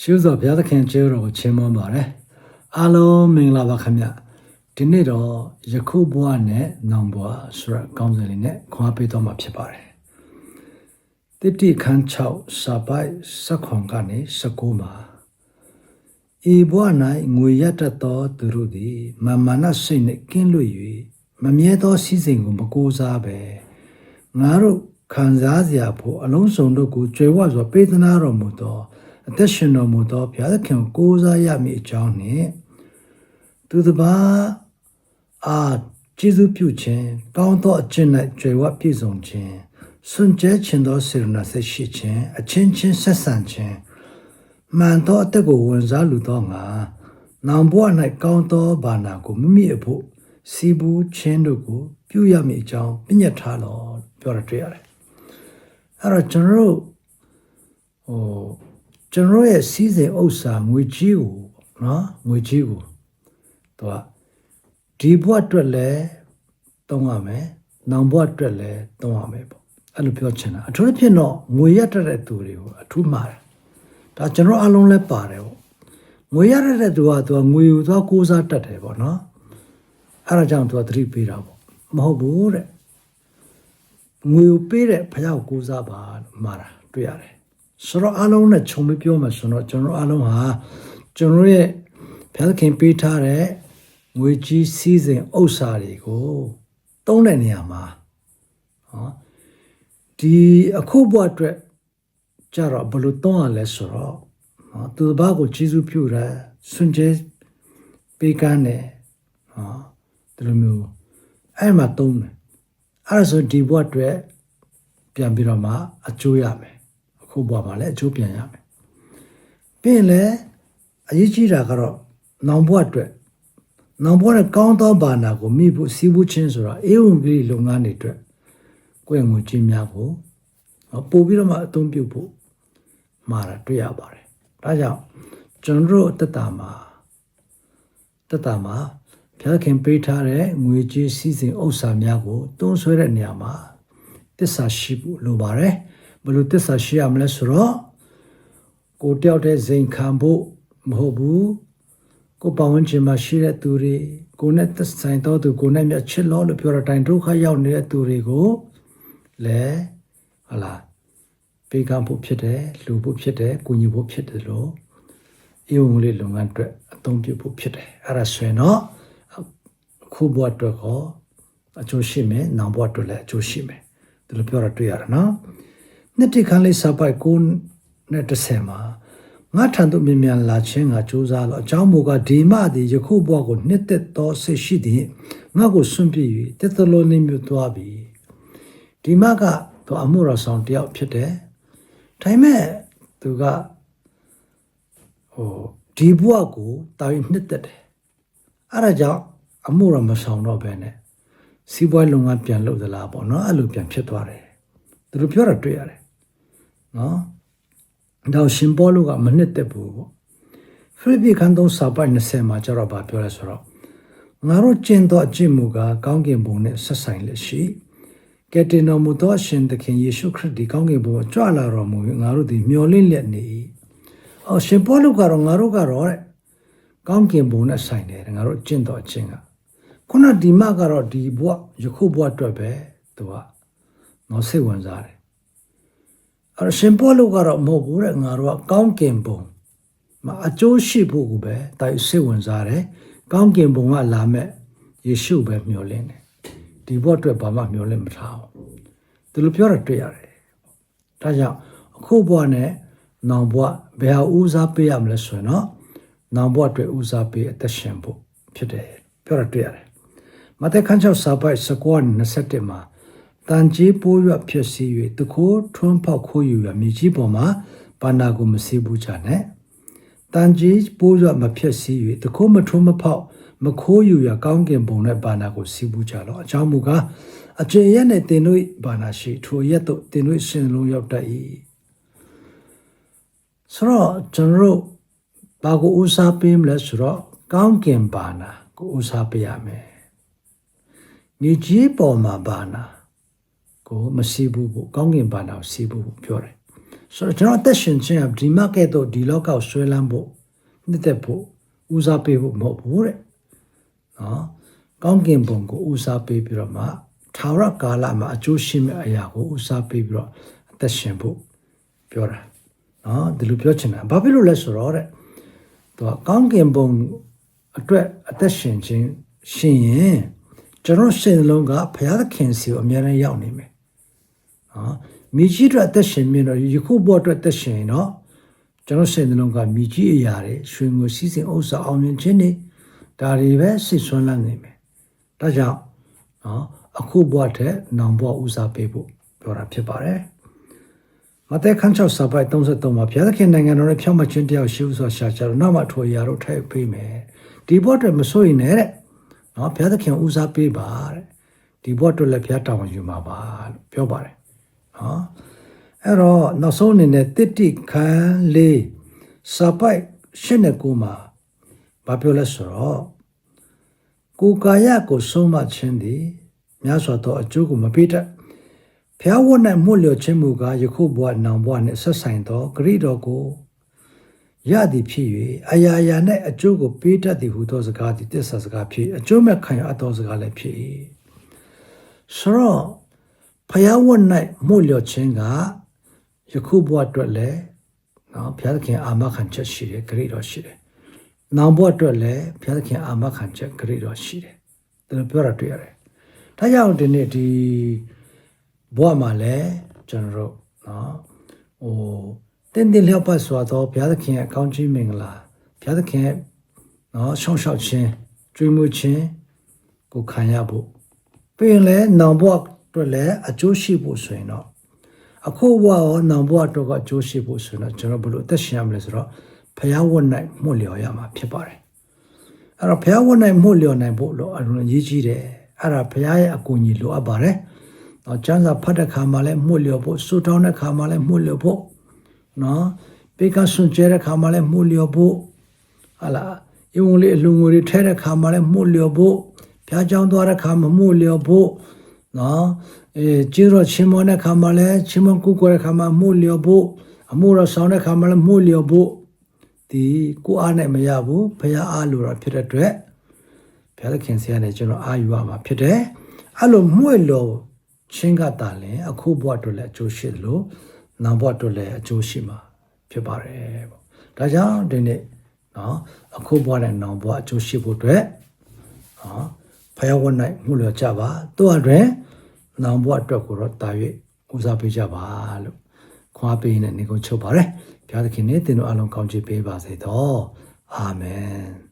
ရှုသောဘုရားသခင်ကျေးဇူးတော်ကိုချီးမွမ်းပါတယ်အားလုံးမင်္ဂလာပါခင်ဗျဒီနေ့တော့ယခုဘဝနဲ့နောင်ဘဝဆိုရအကောင်းစင်လေးနဲ့ခွာပေးတော့မှာဖြစ်ပါတယ်တိတိခန်း6စာပိုက်စက်ခွန်ကနေ19မှာဤဘဝ၌ငွေရတတ်သောသူတို့သည်မာမာနစိတ်နှင့်ကင်းလွတ်၍မမြဲသောစည်းစိမ်ကိုမကိုးစားပဲငါတို့ခံစားစရာဖို့အလုံးစုံတို့ကိုကြွယ်ဝစွာပေးသနာတော်မူသော အသက်ရှင်တော်မူသောဘုရားသခင်ကိုကိုးစားရမည်အကြောင်းနှင့်သူတစ်ပါးအားကျေးဇူးပြုခြင်းကောင်းသောအကျင့်၌ကြွယ်ဝပြည့်စုံခြင်းစွန့်ကြဲခြင်းသောစေရနာစိတ်ရှိခြင်းအချင်းချင်းဆက်ဆံခြင်းမှန်သောအသက်ကိုဝန်စားလူသောငါနောင်ဘဝ၌ကောင်းသောဘာနာကိုမိမိအဖို့စီဘူးခြင်းတို့ကို ပြုရမည်အကြောင်းပြညတ်ထားလို့ပြောရတွေ့ရတယ်အဲ့တော့ကျွန်တော်တို့ဟို ကျွန်တော်ရဲ့စီးစိမ်ဥစ္စာငွေကြီးကိုနော်ငွေကြီးကိုသူကဒီဘဝအတွက်လည်းသုံးရမယ်နောင်ဘဝအတွက်လည်းသုံးရမယ်ပေါ့အဲ့လိုပြောချင်တာအထူးသဖြင့်တော့ငွေရတတ်တဲ့သူတွေကိုအထူးမှားတယ်ဒါကျွန်တော်အလုံးလည်းပါတယ်ပေါ့ငွေရတတ်တဲ့သူကသူကငွေယူသွားကိုးစားတတ်တယ်ပေါ့နော်အဲ့ဒါကြောင့်သူကသတိပေးတာပေါ့မဟုတ်ဘူးတဲ့ငွေကိုပေးတဲ့ဖယောက်ကိုးစားပါလို့မှားတာတွေ့ရတယ် ဆိုတော့အားလုံးနဲ့ခြုံပြီးပြောမှဆိုတော့ကျွန်တော်အားလုံးဟာကျွန်တော်ရဲ့ဘုရားသခင်ပေးထားတဲ့ငွေကြီးစည်းစိမ်ဥစ္စာတွေကိုတုံးတဲ့နေရာမှာဟောဒီအခုဘဝအတွက်ကြတော့ဘယ်လိုတုံးရလဲဆိုတော့ဟောသူတစ်ပါးကိုကျေးဇူးပြုတာစွန့်ကြဲပေးကမ်းတယ်ဟောဒီလိုမျိုးအဲ့မှာတုံးတယ်အဲ့ဒါဆိုဒီဘဝအတွက်ပြန်ပြီးတော့မှအကျိုးရမယ် အခုဘဝမှာလည်းအကျိုးပြန်ရမယ်ပြီးရင်လည်းအရေးကြီးတာကတော့နောင်ဘဝအတွက်နောင်ဘဝနဲ့ကောင်းသောဘာနာကိုမိဖို့စီးဖို့ချင်းဆိုတာအေဝံဂေလိလုပ်ငန်းတွေအတွက်ကိုယ်ငွေချင်းများဖို့ပို့ပြီးတော့မှအသုံးပြုဖို့မှာတာတွေ့ရပါတယ်ဒါကြောင့်ကျွန်တော်တို့အသက်တာမှာတက်တာမှာဘုရားခင်ပေးထားတဲ့ငွေကြေးစည်းစိမ်ဥစ္စာများကိုတွန်းဆွဲတဲ့နေရာမှာတစ္ဆာရှိဖို့လိုပါတယ် ဘယ်လိုတစ္ဆာရှိရမလဲဆိုတော့ကိုတယောက်တည်းဇိမ်ခံဖို့မဟုတ်ဘူးကိုပတ်ဝန်းကျင်မှာရှိတဲ့သူတွေကိုနဲ့သက်ဆိုင်တော့သူကိုနဲ့မြတ်ချစ်လို့လို့ပြောတဲ့တိုင်ဒုက္ခရောက်နေတဲ့သူတွေကိုလည်းဟလာပေးကမ်းဖို့ဖြစ်တယ်လူဖို့ဖြစ်တယ်ကုညီဖို့ဖြစ်တယ်လို့အေဝံလေးလုပ်ငန်းအတွက်အသုံးပြုဖို့ဖြစ်တယ်အဲ့ဒါဆိုရင်တော့အခုဘဝအတွက်ကောအကျိုးရှိမယ်နောင်ဘဝအတွက်လည်းအကျိုးရှိမယ်ဒီလိုပြောတာတွေ့ရတယ်နော် နှစ်တိခန်းလေးစပိုက်ကိုနဲ့တစ်ဆယ်မှာငါထံသို့မြင်မြန်လာခြင်းကကြိုးစားလို့အကြောင်းမူကားဒီမသည်ယခုဘဝကိုနှစ်သက်သောစိတ်ရှိသည်ငါကိုစွန့်ပြစ်၍တက်သလိုနေမျိုးသွားပြီဒီမကတော့အမှုတော်ဆောင်တယောက်ဖြစ်တယ်ဒါပေမဲ့သူကဟိုဒီဘဝကိုတာရင်နှစ်သက်တယ်အဲ့ဒါကြောင့်အမှုတော်မဆောင်တော့ဘဲနဲ့စီးပွားလုပ်ငန်းပြန်လုပ်သလားပေါ့နော်အဲ့လိုပြန်ဖြစ်သွားတယ်သူတို့ပြောတာတွေ့ရတယ် နော်တော့ရှင်ပေါလုကမနှစ်သက်ဘူးပေါ့ဖိလိပ္ပိခန်းသုံးစာပိုက်20မှာကျတော့ဗာပြောလဲဆိုတော့ငါတို့ကျင့်သောအကျင့်မူကားကောင်းကင်ဘုံနဲ့ဆက်ဆိုင်လက်ရှိကယ်တင်တော်မူသောအရှင်သခင်ယေရှုခရစ်ဒီကောင်းကင်ဘုံကြွလာတော်မူ၍ငါတို့သည်မျှော်လင့်လျက်နေ၏အော်ရှင်ပေါလုကတော့ငါတို့ကတော့တဲ့ကောင်းကင်ဘုံနဲ့ဆိုင်တယ်ငါတို့ကျင့်တော်အကျင့်ကခုနဒီမကတော့ဒီဘဝယခုဘဝအတွက်ပဲသူကနော်စိတ်ဝင်စားတယ် အဲ့ရှင်ပေါလုကတော့မဟုတ်ဘူးတဲ့ငါတို့ကကောင်းကင်ဘုံမှာအကျိုးရှိဖို့ကိုပဲတိုက်စိတ်ဝင်စားတယ်ကောင်းကင်ဘုံကလာမဲ့ယေရှုပဲမျှော်လင့်တယ်ဒီဘဝအတွက်ဘာမှမျှော်လင့်မထားဘူးဒီလိုပြောရတွေ့ရတယ်ဒါကြောင့်အခုဘဝနဲ့နောင်ဘဝဘယ်ဟာဦးစားပေးရမလဲဆိုရင်တော့နောင်ဘဝအတွက်ဦးစားပေးအသက်ရှင်ဖို့ဖြစ်တယ်ပြောရတွေ့ရတယ်မဿဲခန်း6စာပိုက်19-21မှာ တန်ကြီးပိုးရွက်ဖြစ်စီ၍တခိုးထွန်းဖောက်ခိုးယူရမြေကြီးပေါ်မှာဘာနာကိုမစီးဘူးကြနဲ့တန်ကြီးပိုးရွက်မဖြစ်စီ၍တခိုးမထွန်းမဖောက်မခိုးယူရကောင်းကင်ဘုံနဲ့ဘာနာကိုစီးဘူးကြတော့အကြောင်းမူကားအကျင့်ရက်နဲ့တင်တို့ဘာနာရှိထိုရက်တို့တင်တို့ရှင်လုံးရောက်တတ်၏ဆိုတော့ကျွန်တော်တို့ဘာကိုဦးစားပေးမလဲဆိုတော့ကောင်းကင်ဘာနာကိုဦးစားပေးရမယ်မြေကြီးပေါ်မှာဘာနာ ကိုမစီးဘူးကိုကောင်းကင်ဘာနာကိုစီးဘူးပြောတယ်ဆိုတော့ကျွန်တော်အသက်ရှင်ခြင်းကဒီမကဲ့သို့ဒီလောကကိုဆွဲလန်းဖို့နှစ်သက်ဖို့ဦးစားပေးဖို့မဟုတ်ဘူးတဲ့နော်ကောင်းကင်ဘုံကိုဦးစားပေးပြီးတော့မှထာဝရကာလမှာအကျိုးရှိမဲ့အရာကိုဦးစားပေးပြီးတော့အသက်ရှင်ဖို့ပြောတာနော်ဒီလိုပြောချင်တာဘာဖြစ်လို့လဲဆိုတော့တဲ့သူကကောင်းကင်ဘုံအတွက်အသက်ရှင်ခြင်းရှင်ရင်ကျွန်တော်စိတ်နှလုံးကဘုရားသခင်စီကိုအမြဲတမ်းရောက်နေမယ် နော်မိကြီးအတွက်အသက်ရှင်မြင်တော့ယခုဘဝအတွက်အသက်ရှင်ရင်တော့ကျွန်တော်စိတ်နှလုံးကမိကြီးအရာတွေရွှေငွေစည်းစိမ်ဥစ္စာအောင်မြင်ခြင်းတွေဒါတွေပဲစိတ်ဆွမ်းလန်းနေမယ်ဒါကြောင့်နော်အခုဘဝထက်နောင်ဘဝဦးစားပေးဖို့ပြောတာဖြစ်ပါတယ်မဿဲခန်း6စာပိုက်33မှာဘုရားသခင်နိုင်ငံတော်ရဲ့ဖြောင့်မတ်ခြင်းတရားရှိဥစွာရှာကြတော့နောက်မှထိုအရာတို့ထိုက်ပေးမယ်ဒီဘဝအတွက်မစိုးရင်နဲ့တဲ့နော်ဘုရားသခင်ဦးစားပေးပါတဲ့ဒီဘဝအတွက်လည်းဘုရားတောင်းယူမှာပါလို့ပြောပါတယ် နော်အဲ့တော့နောက်ဆုံးအနေနဲ့တစ်တိခန်းလေးစာပိုက်ရှင်းတဲ့ကိုမှာဘာပြောလဲဆိုတော့ကိုယ်ကာယကိုဆုံးမခြင်းသည်များစွာသောအကျိုးကိုမပေးတတ်ဖျားဝတ်၌မှုလျော်ခြင်းမူကားယခုဘဝနောင်ဘဝနှင့်ဆက်ဆိုင်သောဂရိတော်ကိုရသည်ဖြစ်၍အရာရာ၌အကျိုးကိုပေးတတ်သည်ဟုသောစကားသည်တစ္ဆာစကားဖြစ်အကျိုးမဲ့ခံရအပ်သောစကားလည်းဖြစ်၏ဆိုတော့ ဖျားဝတ်၌မှုလျော်ခြင်းကယခုဘဝအတွက်လည်းနော်ဘုရားသခင်အာမခံချက်ရှိတယ်ဂရိတော်ရှိတယ်နောင်ဘဝအတွက်လည်းဘုရားသခင်အာမခံချက်ဂရိတော်ရှိတယ်ဒါလိုပြောတာတွေ့ရတယ်ဒါကြောင့်ဒီနေ့ဒီဘဝမှာလည်းကျွန်တော်တို့နော်ဟိုတင်းတင်းလျောက်ပတ်စွာသောဘုရားသခင်ရဲ့အကောင်းကြီးမင်္ဂလာဘုရားသခင်ရဲ့နော်ရှောင်းရှောက်ခြင်းကျွေးမွေးခြင်းကိုခံရဖို့ပြီးရင်လည်းနောင်ဘဝ အတွက်လည်းအကျိုးရှိဖို့ဆိုရင်တော့အခုဘဝရောနောင်ဘဝအတွက်ကအကျိုးရှိဖို့ဆိုရင်တော့ကျွန်တော်ဘယ်လိုအသက်ရှင်ရမလဲဆိုတော့ဘုရားဝတ်၌မှုလျော်ရမှာဖြစ်ပါတယ်အဲ့တော့ဘုရားဝတ်၌မှုလျော်နိုင်ဖို့လို့အရင်ရေးကြည့်တယ်အဲ့ဒါဘုရားရဲ့အကူအညီလိုအပ်ပါတယ်။တော့ကျမ်းစာဖတ်တဲ့ခါမှာလည်းမှုလျော်ဖို့စူတောင်းတဲ့ခါမှာလည်းမှုလျော်ဖို့နော်ပေကဆွန်ကျဲတဲ့ခါမှာလည်းမှုလျော်ဖို့ဟာလားအင်္ဂလိပ်အလူငွေတွေထဲတဲ့ခါမှာလည်းမှုလျော်ဖို့ဖျားကြောင်းသွားတဲ့ခါမှာမှုလျော်ဖို့ နော်အဲကျင်းတော့ချင်းမတဲ့ခါမှာလည်းချင်းမကူကိုတဲ့ခါမှာမှုလျော်ဖို့အမှုတော်ဆောင်တဲ့ခါမှာလည်းမှုလျော်ဖို့ဒီကိုအားနဲ့မရဘူးဖျားအားလိုတာဖြစ်တဲ့အတွက်ဘုရားသခင်ဆရာနဲ့ကျွန်တော်အာယူရမှာဖြစ်တယ်အဲ့လိုမှု့လို့ချင်းကတာလဲအခုဘဝအတွက်လည်းအကျိုးရှိတယ်လို့နောက်ဘဝအတွက်လည်းအကျိုးရှိမှာဖြစ်ပါတယ်ပေါ့ဒါကြောင့်ဒီနေ့နော်အခုဘဝနဲ့နောက်ဘဝအကျိုးရှိဖို့အတွက်နော် ဖယားဝတ်၌မှုလျော်ကြပါတို့အတွင်နောက်ဘဝအတွက်ကိုတော့တာ၍ဦးစားပေးကြပါလို့ခွာပေးနေနေကုန်ချုပ်ပါတယ်ဘုရားသခင်နဲ့သင်တို့အလုံးကောင်းချီးပေးပါစေတော့အာမင်